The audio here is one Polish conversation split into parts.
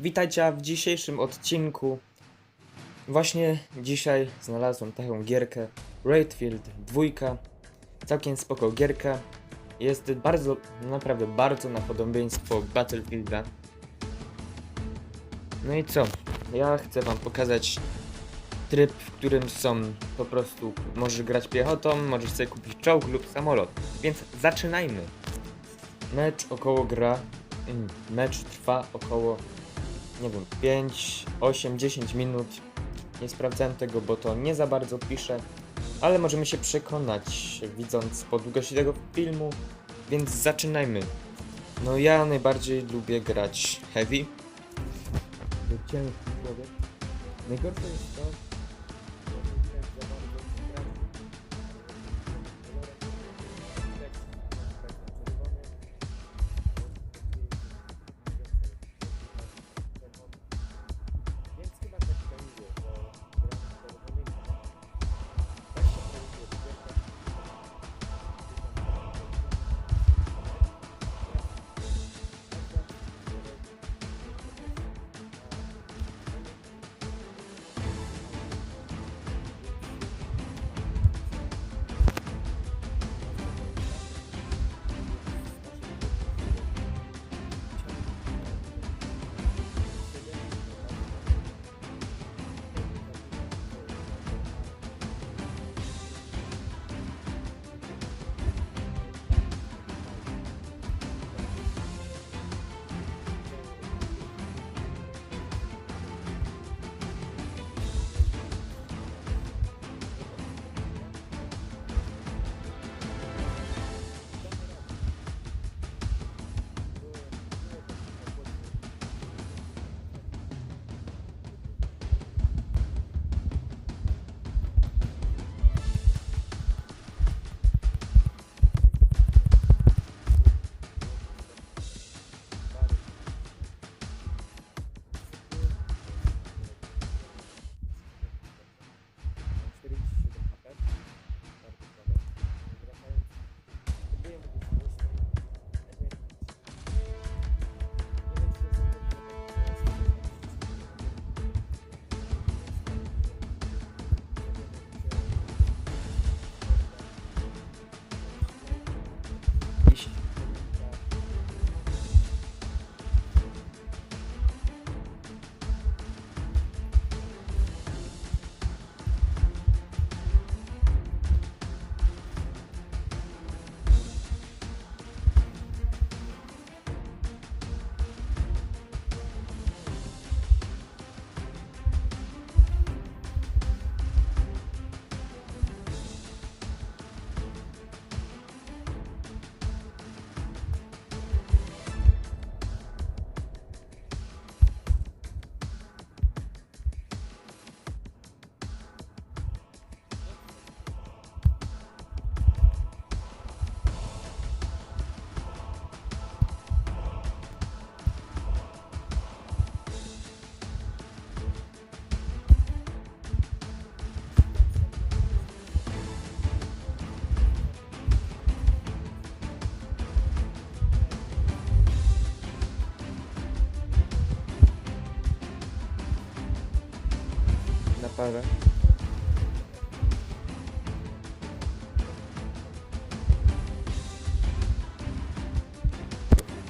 Witajcie w dzisiejszym odcinku. Właśnie dzisiaj znalazłem taką gierkę Raidfield 2. Całkiem spoko gierka. Jest bardzo, naprawdę bardzo na podobieństwo Battlefielda. No i co? Ja chcę wam pokazać tryb, w którym są po prostu możesz grać piechotą, możesz sobie kupić czołg lub samolot. Więc zaczynajmy. Mecz około gra. mm, Mecz trwa około nie wiem, 5, 8, 10 minut. Nie sprawdzałem tego, bo to nie za bardzo pisze, ale możemy się przekonać, widząc po długości tego filmu, więc zaczynajmy. No ja najbardziej lubię grać heavy. Ciężki człowiek. Najgorsze jest to, parę.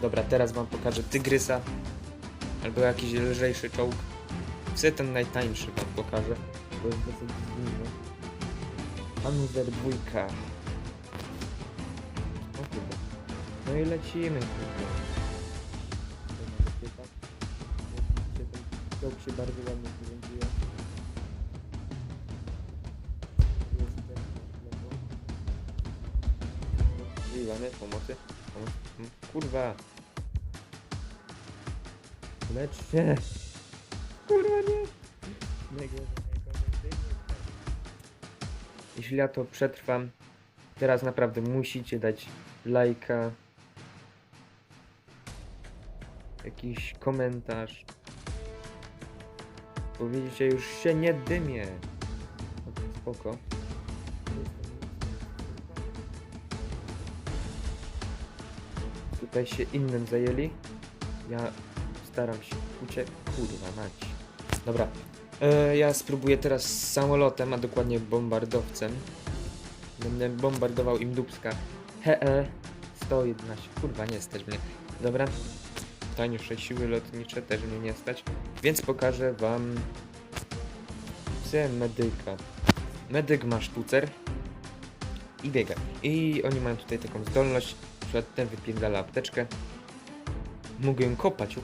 Dobra, teraz wam pokażę tygrysa. Albo jakiś lżejszy czołg. Chcę ten najtańszy wam pokażę. Bo jest dosyć zimny. Panzer dwójka. O kurde. No i lecimy. ten czołg się bardzo ładnie Wyjwane pomocy. Pomoc. m, Kurwa. Lecz się. Kurwa nie. Jeśli ja to przetrwam, teraz naprawdę musicie dać lajka. Jakiś komentarz. Bo widzicie, już się nie dymię. No spoko. Tutaj się innym zajęli. Ja Postaram się uciec... Kurwa mać. Dobra. E, ja spróbuję teraz samolotem, a dokładnie bombardowcem. Będę bombardował im dubska. HE 111. Kurwa, nie stać mnie. Dobra. Tańsze siły lotnicze też mnie nie stać. Więc pokażę wam... C medyka. Medyk ma sztucer. I biega. I oni mają tutaj taką zdolność. Na ten wypierdala apteczkę. Mogę ją kopać.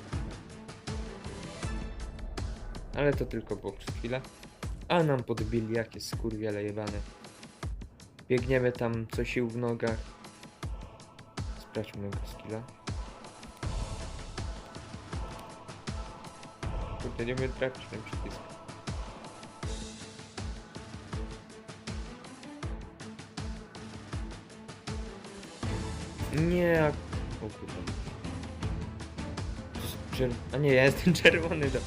Ale to tylko było przez chwilę. A nam podbili jakie skurwiele jebane. Biegniemy tam co sił w nogach. Sprawdźmy jego skilla. Kurde, nie umiem trafić ten przycisk. Nie. O kurde. Czer... A nie, ja jestem czerwony. Do...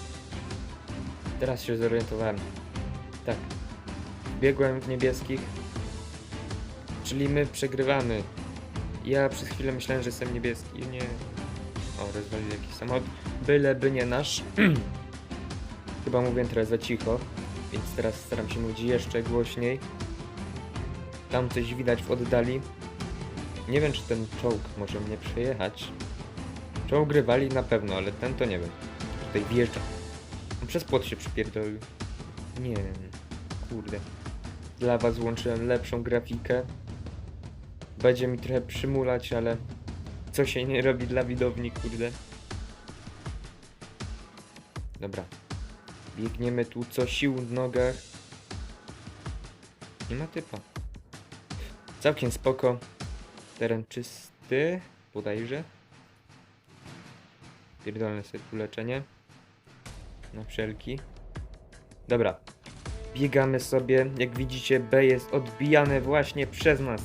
Teraz się zorientowałem. Tak. Biegłem w niebieskich. Czyli my przegrywamy. Ja przez chwilę myślałem, że jestem niebieski. Nie. O, rozwalili jakiś samochód. Byleby nie nasz. Chyba mówię trochę za cicho, więc teraz staram się mówić jeszcze głośniej. Tam coś widać w oddali. Nie wiem, czy ten czołg może mnie przejechać. Czołg rywali na pewno, ale ten to nie wiem. Tutaj wjeżdża. Przez płot się przypierdolił. Nie wiem. Kurde. Dla was włączyłem lepszą grafikę. Będzie mi trochę przymulać, ale co się nie robi dla widowni, kurde. Dobra. Biegniemy tu co sił w nogach. Nie ma typa. Całkiem spoko. Teren czysty, bodajże. Pierdolne sobie tu leczenie. Na wszelki. Dobra. Biegamy sobie. Jak widzicie, B jest odbijane właśnie przez nas.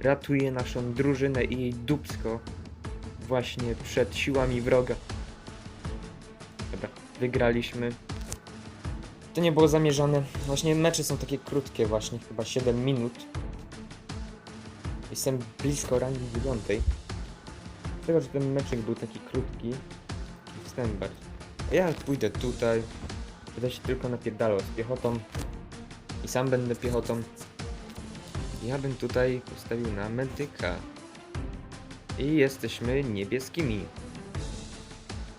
Ratuje naszą drużynę i jej dupsko. Właśnie przed siłami wroga. Dobra, wygraliśmy. To nie było zamierzone. Właśnie mecze są takie krótkie właśnie, chyba 7 minut. Jestem blisko rangi dziewiątej. Tego, że ten meczek był taki krótki. i Wstęp bardziej. A ja pójdę tutaj. Będę się tylko napierdalał z piechotą. I sam będę piechotą. Ja bym tutaj postawił na medyka. I jesteśmy niebieskimi.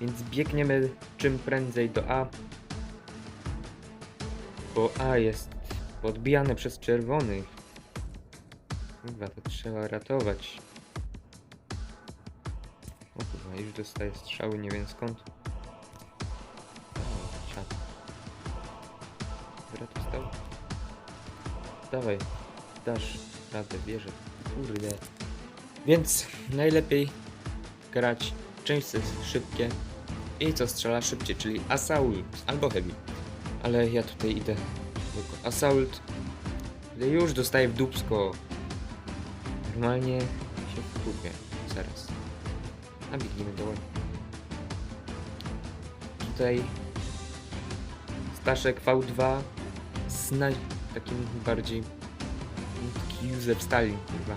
Więc biegniemy czym prędzej do A. Bo A jest podbijane przez czerwonych. Kurwa, to trzeba ratować. O kurwa, już dostaję strzały, nie wiem skąd. O, Siad. Dobra, tu stał. Dawaj, dasz radę, wierzę. Kurde. Więc najlepiej grać części szybkie i co strzela szybciej, czyli Assault albo Heavy. Ale ja tutaj idę Assault. Już dostaję w dupsko. Normalnie się wkurwię. Zaraz. A biegniemy dołem. Tutaj Staszek V2 z naj... takim bardziej taki Józef Stalin, kurwa.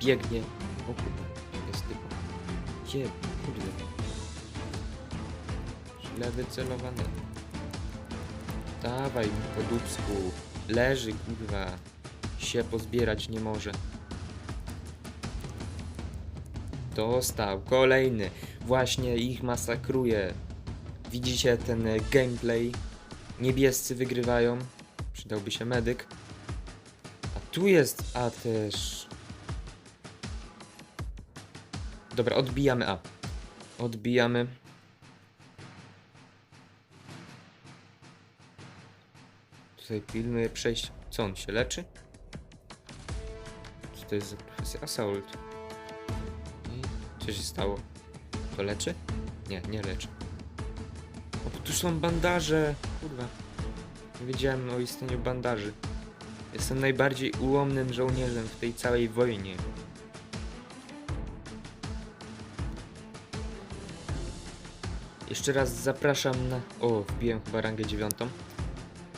Biegnie. O kurwa, jest typa. Gdzie? Kurde. Źle wycelowane. Dawaj mi po dupsku. Leży, kurwa. Się pozbierać nie może. Dostał. Kolejny. Właśnie ich masakruje. Widzicie ten gameplay. Niebiescy wygrywają. Przydałby się medyk. A tu jest A też. Dobra, odbijamy A. Odbijamy. Tutaj pilnuję przejść. Co on się leczy? Co to jest profesja? Assault. Co się stało? To leczy? Nie, nie leczy. O, tu są bandaże! Kurwa. Nie wiedziałem o istnieniu bandaży. Jestem najbardziej ułomnym żołnierzem w tej całej wojnie. Jeszcze raz zapraszam na... O, wbiłem chyba rangę dziewiątą.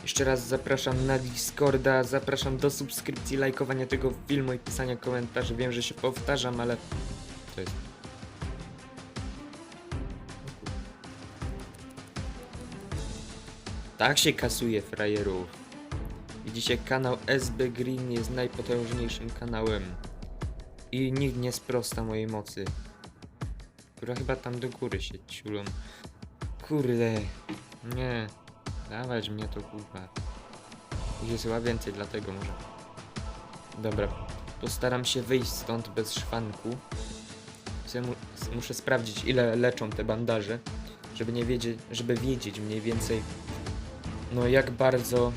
Jeszcze raz zapraszam na Discorda, zapraszam do subskrypcji, lajkowania tego filmu i pisania komentarzy. Wiem, że się powtarzam, ale... To jest... Tak się kasuje frajerów. Widzicie, kanał SB Green jest najpotężniejszym kanałem. I nikt nie sprosta mojej mocy. Która chyba tam do góry się ciulą. Kurde. Nie. Dawać mnie to kurwa. Ich jest chyba więcej, dlatego może. Dobra. Postaram się wyjść stąd bez szwanku. Muszę sprawdzić ile leczą te bandaże. Żeby nie wiedzieć, żeby wiedzieć mniej więcej no jak bardzo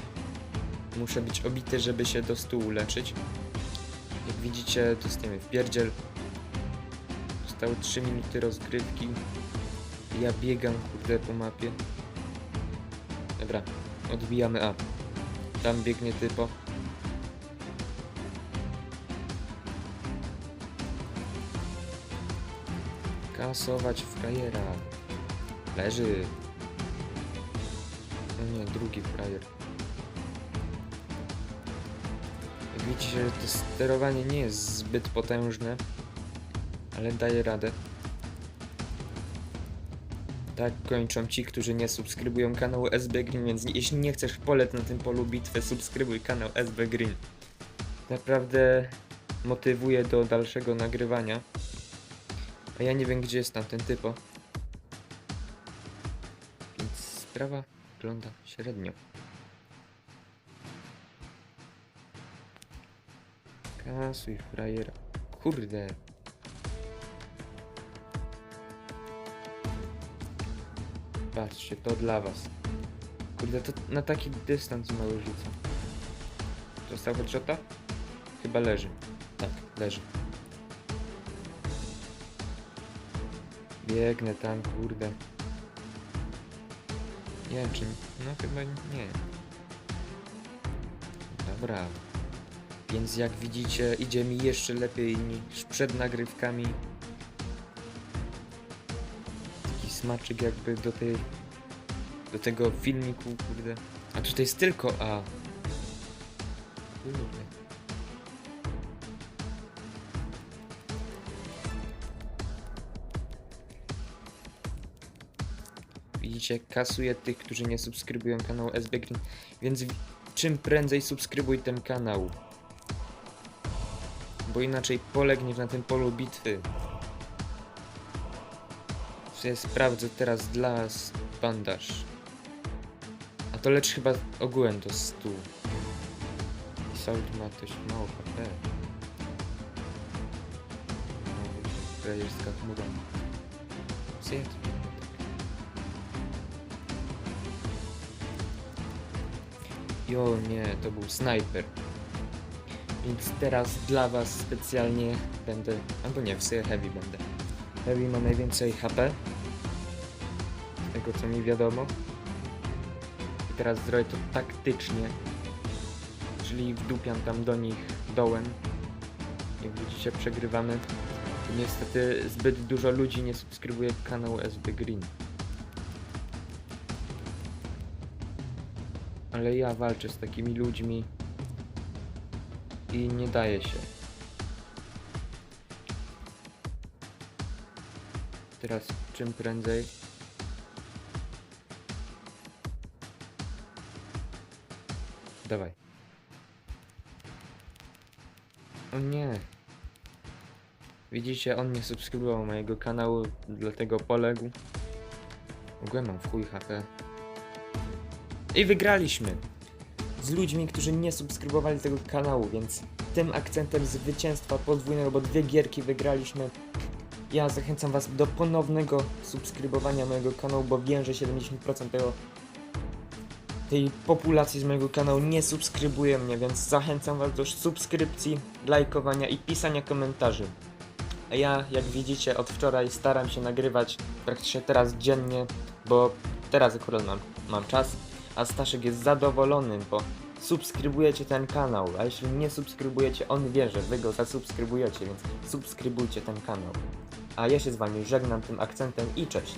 muszę być obity, żeby się do stół leczyć. Jak widzicie, dostajemy w pierdziel. Zostały 3 minuty rozgrywki. Ja biegam kurde po mapie. Dobra, odbijamy A. Tam biegnie typo. Kasować frajera. Leży. Nie, drugi frajer. Jak widzicie, to sterowanie nie jest zbyt potężne, ale daje radę. Tak kończą ci, którzy nie subskrybują kanału SB Green, więc jeśli nie chcesz polec na tym polu bitwy, subskrybuj kanał SB Green. Naprawdę motywuje do dalszego nagrywania. A ja nie wiem, gdzie jest tam ten typo. Więc sprawa wygląda średnio. Kasuj frajera. Kurde. Patrzcie, to dla was. Kurde, to na taki dystans mały rzucam. Został headshota? Chyba leży. Tak, leży. Biegnę tam, kurde. Nie wiem czy... No chyba nie. Dobra. Więc jak widzicie, idzie mi jeszcze lepiej niż przed nagrywkami. Taki smaczek jakby do tej... Do tego filmiku, kurde. A tutaj jest tylko A. Kurde. Widzicie, kasuje tych, którzy nie subskrybują kanału SB Green. Więc czym prędzej subskrybuj ten kanał. Bo inaczej polegniesz na tym polu bitwy. Ja sprawdzę teraz dla was bandaż. A to lecz chyba ogółem do 100. I Salt ma dość mało HP. No, frajerska chmura. Zjedz. Jo, nie, to był snajper. Więc teraz dla was specjalnie będę... Albo nie, w sumie heavy będę. Heavy ma najwięcej HP. Z tego co mi wiadomo. I teraz zrobię to taktycznie. Czyli wdupiam tam do nich dołem. Jak widzicie przegrywamy. I niestety zbyt dużo ludzi nie subskrybuje kanału SB Green. Ale ja walczę z takimi ludźmi i nie daje się. Teraz czym prędzej. Dawaj. O nie. Widzicie, on nie subskrybował mojego kanału, dlatego poległ. Ogólnie mam w chuj HP. I wygraliśmy! Z ludźmi, którzy nie subskrybowali tego kanału, więc tym akcentem zwycięstwa podwójnego, bo dwie gierki wygraliśmy. Ja zachęcam was do ponownego subskrybowania mojego kanału, bo wiem, że 70% tego tej populacji z mojego kanału nie subskrybuje mnie, więc zachęcam was do subskrypcji, lajkowania i pisania komentarzy. A ja, jak widzicie, od wczoraj staram się nagrywać praktycznie teraz dziennie, bo teraz akurat mam, mam czas, a Staszek jest zadowolony, bo subskrybujecie ten kanał, a jeśli nie subskrybujecie, on wie, że wy go zasubskrybujecie, więc subskrybujcie ten kanał. A ja się z wami żegnam tym akcentem i cześć.